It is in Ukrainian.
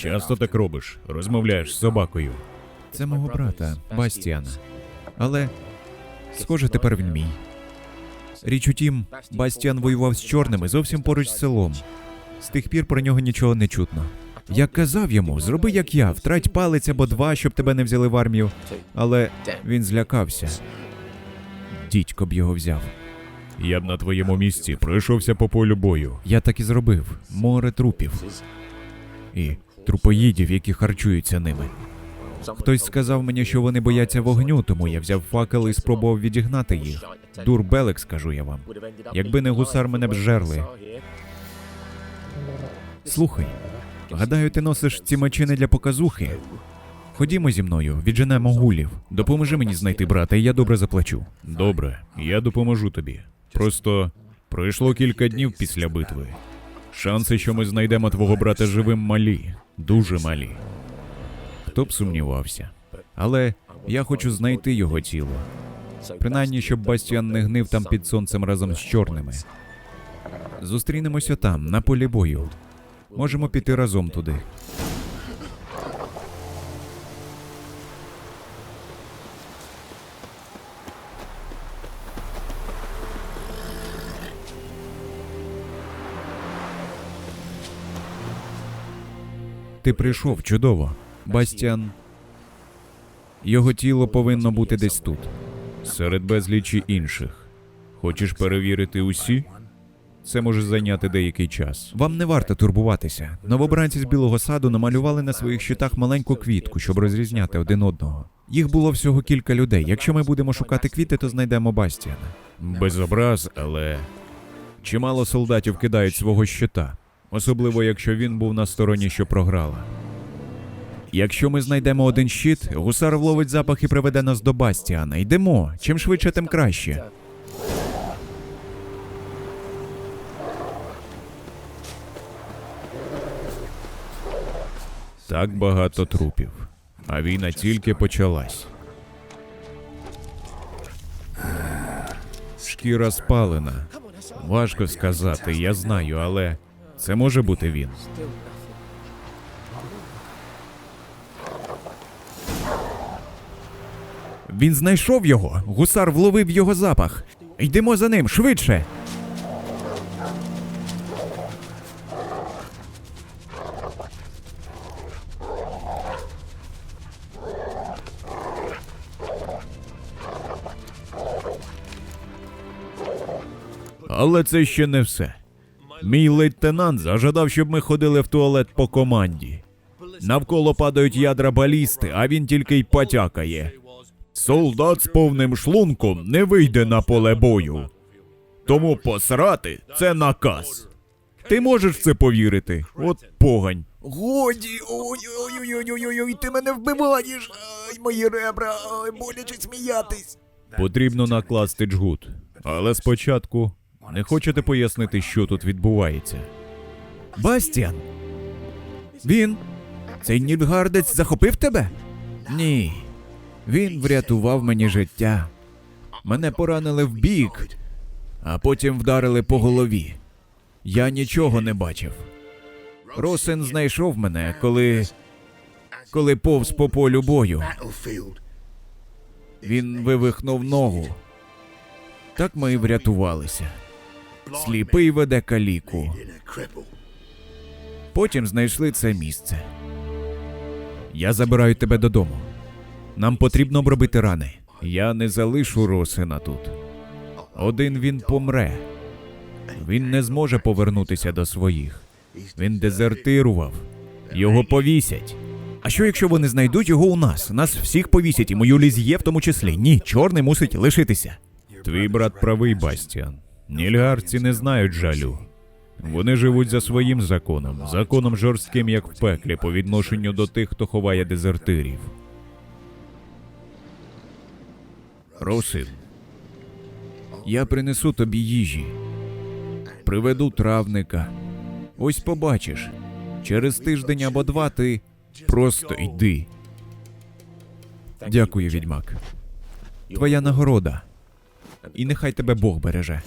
Часто так робиш, розмовляєш з собакою. Це мого брата, Бастіана. Але, схоже, тепер він мій. Річ у тім, Бастіан воював з чорними зовсім поруч з селом. З тих пір про нього нічого не чутно. Я казав йому, зроби як я, втрать палець або два, щоб тебе не взяли в армію. Але він злякався. Дідько б його взяв. Я б на твоєму місці пройшовся по полю бою. Я так і зробив. Море трупів. І трупоїдів, які харчуються ними. Хтось сказав мені, що вони бояться вогню, тому я взяв факел і спробував відігнати їх. Дурбелек, скажу я вам. Якби не гусар, мене б зжерли. Слухай, гадаю, ти носиш ці мечі не для показухи. Ходімо зі мною, відженемо гулів. Допоможи мені знайти брата, і я добре заплачу. Добре, я допоможу тобі. Просто пройшло кілька днів після битви. Шанси, що ми знайдемо твого брата живим, малі, дуже малі. Хто б сумнівався. Але я хочу знайти його тіло. Принаймні, щоб Бастіан не гнив там під сонцем разом з чорними. Зустрінемося там, на полі бою. Можемо піти разом туди. Ти прийшов чудово. Бастіан. Його тіло повинно бути десь тут. Серед безлічі інших. Хочеш перевірити усі? Це може зайняти деякий час. Вам не варто турбуватися. Новобранці з білого саду намалювали на своїх щитах маленьку квітку, щоб розрізняти один одного. Їх було всього кілька людей. Якщо ми будемо шукати квіти, то знайдемо Бастіана. Без образ, але чимало солдатів кидають свого щита, особливо якщо він був на стороні, що програла. Якщо ми знайдемо один щит, гусар вловить запах і приведе нас до Бастіана. Йдемо. Чим швидше, тим краще. Так багато трупів. А війна тільки почалась. Шкіра спалена. Важко сказати, я знаю, але це може бути він. Він знайшов його. Гусар вловив його запах. Йдемо за ним швидше. Але це ще не все. Мій лейтенант зажадав, щоб ми ходили в туалет по команді. Навколо падають ядра балісти, а він тільки й потякає. Солдат з повним шлунком не вийде на поле бою. Тому посрати це наказ. Ти можеш в це повірити? От погань. Годі, ой-ой-ой-ой-ой, ти мене вбиваєш. Ай, мої ребра, ай, боляче сміятись. Потрібно накласти джгут. Але спочатку не хочете пояснити, що тут відбувається? Бастіан. Він. Цей Нільгардець захопив тебе? Ні. Він врятував мені життя. Мене поранили в бік, а потім вдарили по голові. Я нічого не бачив. Росен знайшов мене, коли. коли повз по полю бою. Він вивихнув ногу. Так ми і врятувалися. Сліпий веде каліку. Потім знайшли це місце. Я забираю тебе додому. Нам потрібно обробити рани. Я не залишу Росина тут. Один він помре. Він не зможе повернутися до своїх. Він дезертирував. Його повісять. А що якщо вони знайдуть його у нас? Нас всіх повісять, і мою ліз'є в тому числі. Ні, чорний мусить лишитися. Твій брат правий, Бастіан. Нільгарці не знають жалю. Вони живуть за своїм законом, законом жорстким, як в пеклі, по відношенню до тих, хто ховає дезертирів. Росин, я принесу тобі їжі. Приведу травника. Ось побачиш. Через тиждень або два ти просто йди. Дякую, відьмак. Твоя нагорода. І нехай тебе Бог береже.